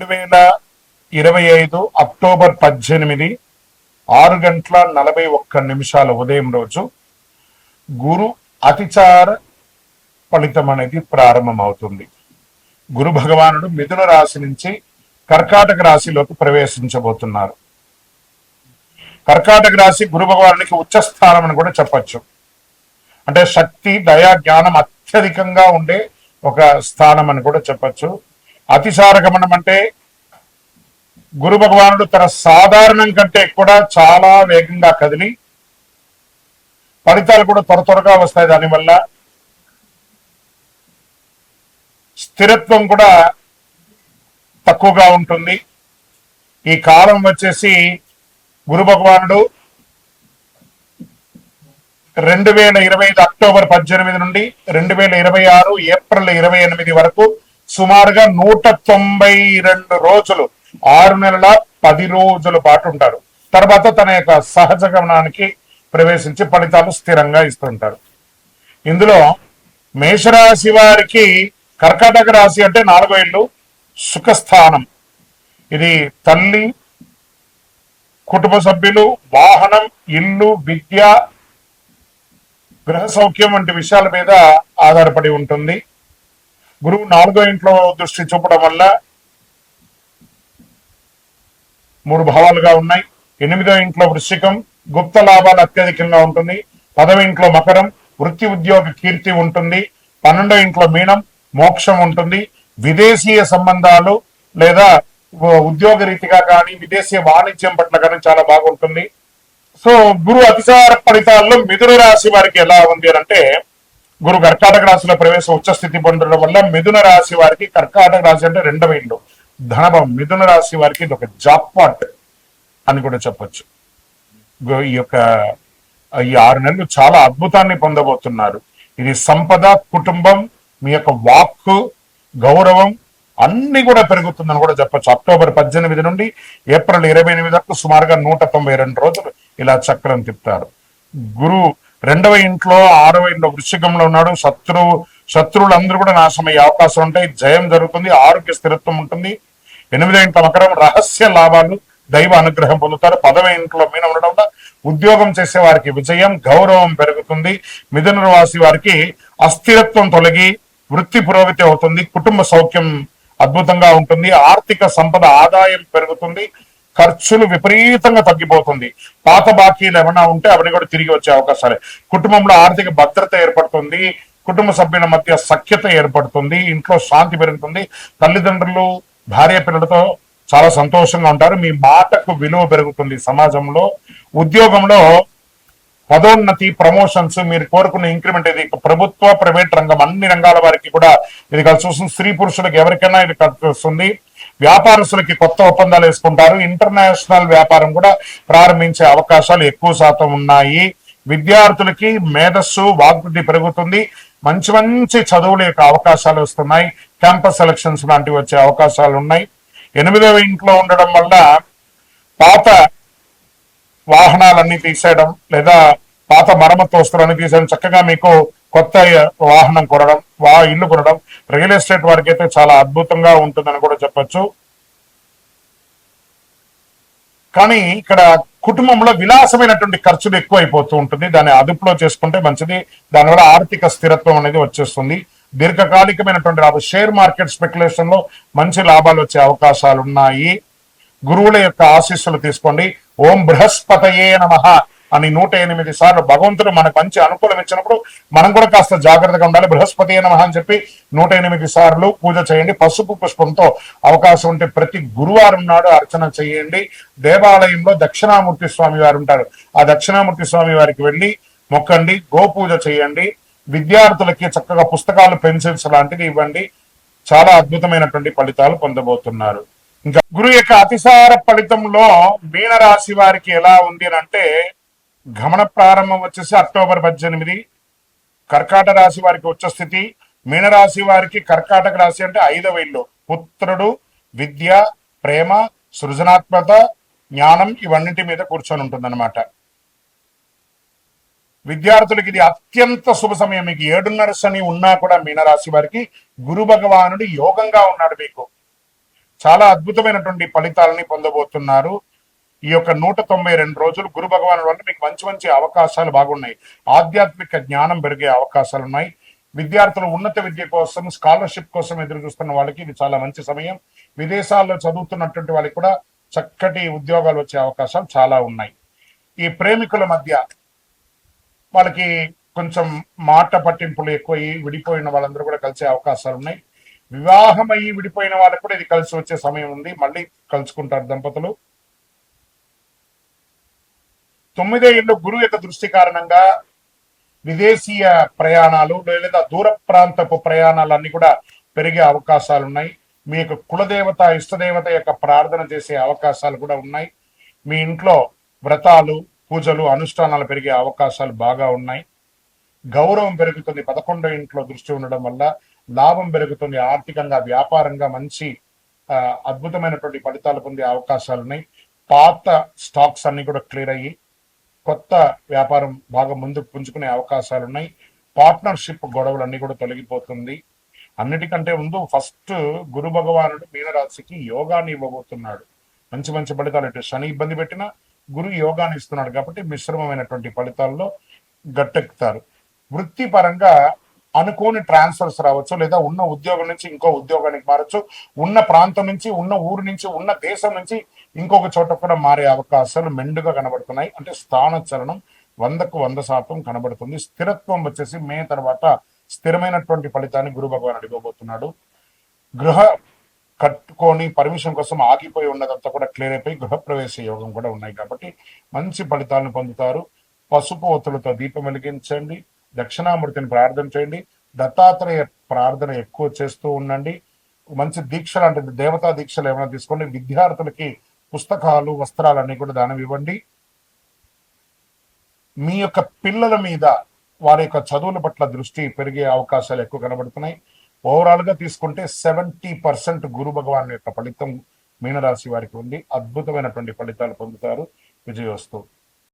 రెండు వేల ఇరవై ఐదు అక్టోబర్ పద్దెనిమిది ఆరు గంటల నలభై ఒక్క నిమిషాల ఉదయం రోజు గురు అతిచార ఫలితం అనేది ప్రారంభమవుతుంది. గురు భగవానుడు మిథున రాశి నుంచి కర్కాటక రాశిలోకి ప్రవేశించబోతున్నారు. కర్కాటక రాశి గురు భగవానునికి ఉచ్చస్థానం అని కూడా చెప్పచ్చు. అంటే శక్తి దయా జ్ఞానం అత్యధికంగా ఉండే ఒక స్థానం అని కూడా చెప్పచ్చు. అతిసార గమనం అంటే గురు భగవానుడు తన సాధారణం కంటే కూడా చాలా వేగంగా కదిలి ఫలితాలు కూడా త్వర త్వరగా వస్తాయి దానివల్ల. స్థిరత్వం కూడా తక్కువగా ఉంటుంది. ఈ కాలం వచ్చేసి గురు భగవానుడు రెండు వేల ఇరవై ఐదు అక్టోబర్ పద్దెనిమిది నుండి రెండు వేల ఇరవై ఆరు ఏప్రిల్ ఇరవై ఎనిమిది వరకు సుమారుగా నూట తొంభై రెండు రోజులు ఆరు నెలల పది రోజుల పాటు ఉంటారు. తర్వాత తన యొక్క సహజ గమనానికి ప్రవేశించి ఫలితాలు స్థిరంగా ఇస్తుంటారు. ఇందులో మేషరాశి వారికి కర్కాటక రాశి అంటే నాలుగో ఇల్లు సుఖస్థానం. ఇది తల్లి కుటుంబ సభ్యులు వాహనం ఇల్లు విద్య గృహ సౌఖ్యం వంటి విషయాల మీద ఆధారపడి ఉంటుంది. గురువు నాలుగో ఇంట్లో దృష్టి చూపడం వల్ల మూడు భావాలుగా ఉన్నాయి. ఎనిమిదో ఇంట్లో వృశ్చికం గుప్త లాభాలు అత్యధికంగా ఉంటుంది. పదవ ఇంట్లో మకరం వృత్తి ఉద్యోగ కీర్తి ఉంటుంది. పన్నెండో ఇంట్లో మీనం మోక్షం ఉంటుంది. విదేశీయ సంబంధాలు లేదా ఉద్యోగ రీతిగా కానీ విదేశీయ వాణిజ్యం పట్ల కానీ చాలా బాగుంటుంది. సో గురు అతిసార ఫలితాల్లో మిథున రాశి వారికి ఎలా ఉంది అంటే గురు కర్కాటక రాశిలో ప్రవేశం ఉచ్చస్థితి పొందడం వల్ల మిథున రాశి వారికి కర్కాటక రాశి అంటే రెండవ ఇల్లు. ధనభం మిథున రాశి వారికి ఇది ఒక జాక్పాట్ అని కూడా చెప్పొచ్చు. ఈ యొక్క ఈ ఆరు నెలలు చాలా అద్భుతాన్ని పొందబోతున్నారు. ఇది సంపద కుటుంబం మీ యొక్క వాక్కు గౌరవం అన్ని కూడా పెరుగుతుందని కూడా చెప్పొచ్చు. అక్టోబర్ పద్దెనిమిది నుండి ఏప్రిల్ ఇరవై ఎనిమిది వరకు సుమారుగా నూట తొంభై రెండు రోజులు ఇలా చక్రం తిప్పుతారు. గురు రెండవ ఇంట్లో ఆరవ ఇంట్లో వృశ్చికంలో ఉన్నాడు. శత్రువు శత్రువులు అందరూ కూడా నాశమయ్యే అవకాశం ఉంటాయి. జయం జరుగుతుంది ఆరోగ్య స్థిరత్వం ఉంటుంది. ఎనిమిదో ఇంట్లో మకరం రహస్య లాభాలు దైవ అనుగ్రహం పొందుతారు. పదవ ఇంట్లో మీన ఉండడం వల్ల ఉద్యోగం చేసే వారికి విజయం గౌరవం పెరుగుతుంది. మిథున రాశి వారికి అస్థిరత్వం తొలగి వృత్తి పురోగతి అవుతుంది. కుటుంబ సౌఖ్యం అద్భుతంగా ఉంటుంది. ఆర్థిక సంపద ఆదాయం పెరుగుతుంది. ఖర్చులు విపరీతంగా తగ్గిపోతుంది. పాత బాకీలు ఏమైనా ఉంటే అవన్నీ కూడా తిరిగి వచ్చే అవకాశాలే కుటుంబంలో ఆర్థిక భద్రత ఏర్పడుతుంది. కుటుంబ సభ్యుల మధ్య సఖ్యత ఏర్పడుతుంది. ఇంట్లో శాంతి పెరుగుతుంది. తల్లిదండ్రులు భార్య పిల్లలతో చాలా సంతోషంగా ఉంటారు. మీ మాటకు విలువ పెరుగుతుంది సమాజంలో. ఉద్యోగంలో పదోన్నతి ప్రమోషన్స్ మీరు కోరుకున్న ఇంక్రిమెంట్ ఇది. ప్రభుత్వ ప్రైవేట్ రంగం అన్ని రంగాల వారికి కూడా ఇది కలిసి వస్తుంది. స్త్రీ పురుషులకు ఎవరికైనా ఇది కలిసి వస్తుంది. వ్యాపారస్తులకి కొత్త ఒప్పందాలు వేసుకుంటారు. ఇంటర్నేషనల్ వ్యాపారం కూడా ప్రారంభించే అవకాశాలు ఎక్కువ శాతం ఉన్నాయి. విద్యార్థులకి మేధస్సు వాగ్బుద్ధి పెరుగుతుంది. మంచి మంచి చదువుల యొక్క అవకాశాలు వస్తున్నాయి. క్యాంపస్ సెలక్షన్స్ లాంటివి వచ్చే అవకాశాలు ఉన్నాయి. ఎనిమిదవ ఇంట్లో ఉండడం వల్ల పాత వాహనాలన్నీ తీసేయడం లేదా పాత మరమ్మతు వస్తువులన్నీ తీసేయడం చక్కగా మీకు కొత్త వాహనం కొనడం వా ఇల్లు కొనడం రియల్ ఎస్టేట్ వారికి అయితే చాలా అద్భుతంగా ఉంటుందని కూడా చెప్పొచ్చు. కానీ ఇక్కడ కుటుంబంలో విలాసమైనటువంటి ఖర్చులు ఎక్కువైపోతూ ఉంటుంది. దాన్ని అదుపులో చేసుకుంటే మంచిది. దానివల్ల ఆర్థిక స్థిరత్వం అనేది వచ్చేస్తుంది. దీర్ఘకాలికమైనటువంటి లాభం. షేర్ మార్కెట్ స్పెక్యులేషన్లో మంచి లాభాలు వచ్చే అవకాశాలు ఉన్నాయి గురువుల యొక్క ఆశీస్సులు తీసుకోండి. ఓం బృహస్పతయే నమ. అని నూట ఎనిమిది సార్లు భగవంతుడు మనకు మంచి అనుకూలం ఇచ్చినప్పుడు మనం కూడా కాస్త జాగ్రత్తగా ఉండాలి. బృహస్పతి నమః అని చెప్పి నూట ఎనిమిది సార్లు పూజ చేయండి. పసుపు పుష్పంతో అవకాశం ఉంటే ప్రతి గురువారం నాడు అర్చన చేయండి. దేవాలయంలో దక్షిణామూర్తి స్వామి వారు ఉంటారు. ఆ దక్షిణామూర్తి స్వామి వారికి వెళ్ళి మొక్కండి గోపూజ చేయండి. విద్యార్థులకి చక్కగా పుస్తకాలు పెన్సిల్స్ లాంటివి ఇవ్వండి. చాలా అద్భుతమైనటువంటి ఫలితాలు పొందబోతున్నారు. ఇంకా గురు యొక్క అతిసార ఫలితంలో మీనరాశి వారికి ఎలా ఉంది అని అంటే గమన ప్రారంభం వచ్చేసి అక్టోబర్ పద్దెనిమిది. కర్కాటక రాశి వారికి ఉచ్చస్థితి మీనరాశి వారికి కర్కాటక రాశి అంటే ఐదవ ఇల్లు. పుత్రుడు విద్య ప్రేమ సృజనాత్మక జ్ఞానం ఇవన్నింటి మీద కూర్చొని ఉంటుందన్నమాట. విద్యార్థులకి ఇది అత్యంత శుభ సమయం. మీకు ఏడున్నర శని ఉన్నా కూడా మీనరాశి వారికి గురు భగవానుడు యోగంగా ఉన్నాడు మీకు. చాలా అద్భుతమైనటువంటి ఫలితాలని పొందబోతున్నారు. ఈ యొక్క నూట తొంభై రెండు రోజులు గురు భగవాను వల్ల మీకు మంచి మంచి అవకాశాలు బాగున్నాయి. ఆధ్యాత్మిక జ్ఞానం పెరిగే అవకాశాలు ఉన్నాయి. విద్యార్థులు ఉన్నత విద్య కోసం స్కాలర్షిప్ కోసం ఎదురు చూస్తున్న వాళ్ళకి ఇది చాలా మంచి సమయం. విదేశాల్లో చదువుతున్నటువంటి వాళ్ళకి కూడా చక్కటి ఉద్యోగాలు వచ్చే అవకాశాలు చాలా ఉన్నాయి. ఈ ప్రేమికుల మధ్య వాళ్ళకి కొంచెం మాట పట్టింపులు ఎక్కువయ్యి విడిపోయిన వాళ్ళందరూ కూడా కలిసే అవకాశాలు ఉన్నాయి. వివాహం అయ్యి విడిపోయిన వాళ్ళకు కూడా ఇది కలిసి వచ్చే సమయం ఉంది. మళ్ళీ కలుసుకుంటారు దంపతులు. తొమ్మిదే ఇళ్ళు గురువు యొక్క దృష్టి కారణంగా విదేశీయ ప్రయాణాలు లేదా దూర ప్రాంతపు ప్రయాణాలు అన్ని కూడా పెరిగే అవకాశాలు ఉన్నాయి. మీ యొక్క కులదేవత ఇష్టదేవత యొక్క ప్రార్థన చేసే అవకాశాలు కూడా ఉన్నాయి. మీ ఇంట్లో వ్రతాలు పూజలు అనుష్ఠానాలు పెరిగే అవకాశాలు బాగా ఉన్నాయి. గౌరవం పెరుగుతుంది. పదకొండో ఇంట్లో దృష్టి ఉండడం వల్ల లాభం పెరుగుతుంది. ఆర్థికంగా వ్యాపారంగా మంచి అద్భుతమైనటువంటి ఫలితాలు పొందే అవకాశాలు ఉన్నాయి. పాత స్టాక్స్ అన్ని కూడా క్లియర్ అయ్యి కొత్త వ్యాపారం బాగా ముందుకు పుంజుకునే అవకాశాలు ఉన్నాయి పార్ట్నర్షిప్ గొడవలు అన్ని కూడా తొలగిపోతుంది. అన్నిటికంటే ముందు ఫస్ట్ గురు భగవానుడు మీనరాశికి యోగాని ఇవ్వబోతున్నాడు. మంచి మంచి ఫలితాలు ఇటు శని ఇబ్బంది పెట్టినా గురు యోగాన్ని ఇస్తున్నాడు కాబట్టి మిశ్రమమైనటువంటి ఫలితాల్లో గట్టెక్కుతారు. వృత్తిపరంగా అనుకోని ట్రాన్స్ఫర్స్ రావచ్చు లేదా ఉన్న ఉద్యోగం నుంచి ఇంకో ఉద్యోగానికి మారచ్చు. ఉన్న ప్రాంతం నుంచి ఉన్న ఊరు నుంచి ఉన్న దేశం నుంచి ఇంకొక చోట కూడా మారే అవకాశాలు మెండుగా కనబడుతున్నాయి. అంటే స్థాన చలనం వందకు వంద శాతం కనబడుతుంది. స్థిరత్వం వచ్చేసి మే తర్వాత స్థిరమైనటువంటి ఫలితాన్ని గురు భగవాన్ అడిగబోతున్నాడు. గృహ కట్టుకొని పర్మిషన్ కోసం ఆగిపోయి ఉన్నదంతా కూడా క్లియర్ అయిపోయి గృహప్రవేశ యోగం కూడా ఉన్నాయి కాబట్టి మంచి ఫలితాలను పొందుతారు. పసుపు ఒత్తులతో దీపం వెలిగించండి. దక్షిణామూర్తిని ప్రార్థన చేయండి. దత్తాత్రేయ ప్రార్థన ఎక్కువ చేస్తూ ఉండండి. మంచి దీక్ష లాంటిది దేవతా దీక్షలు ఏమైనా తీసుకోండి. విద్యార్థులకి పుస్తకాలు వస్త్రాలన్నీ కూడా దానం ఇవ్వండి. మీ యొక్క పిల్లల మీద వారి యొక్క చదువుల పట్ల దృష్టి పెరిగే అవకాశాలు ఎక్కువ కనబడుతున్నాయి. ఓవరాల్గా తీసుకుంటే సెవెంటీ పర్సెంట్ గురు భగవాన్ యొక్క ఫలితం మీనరాశి వారికి ఉంది అద్భుతమైనటువంటి ఫలితాలు పొందుతారు. విజయోస్తు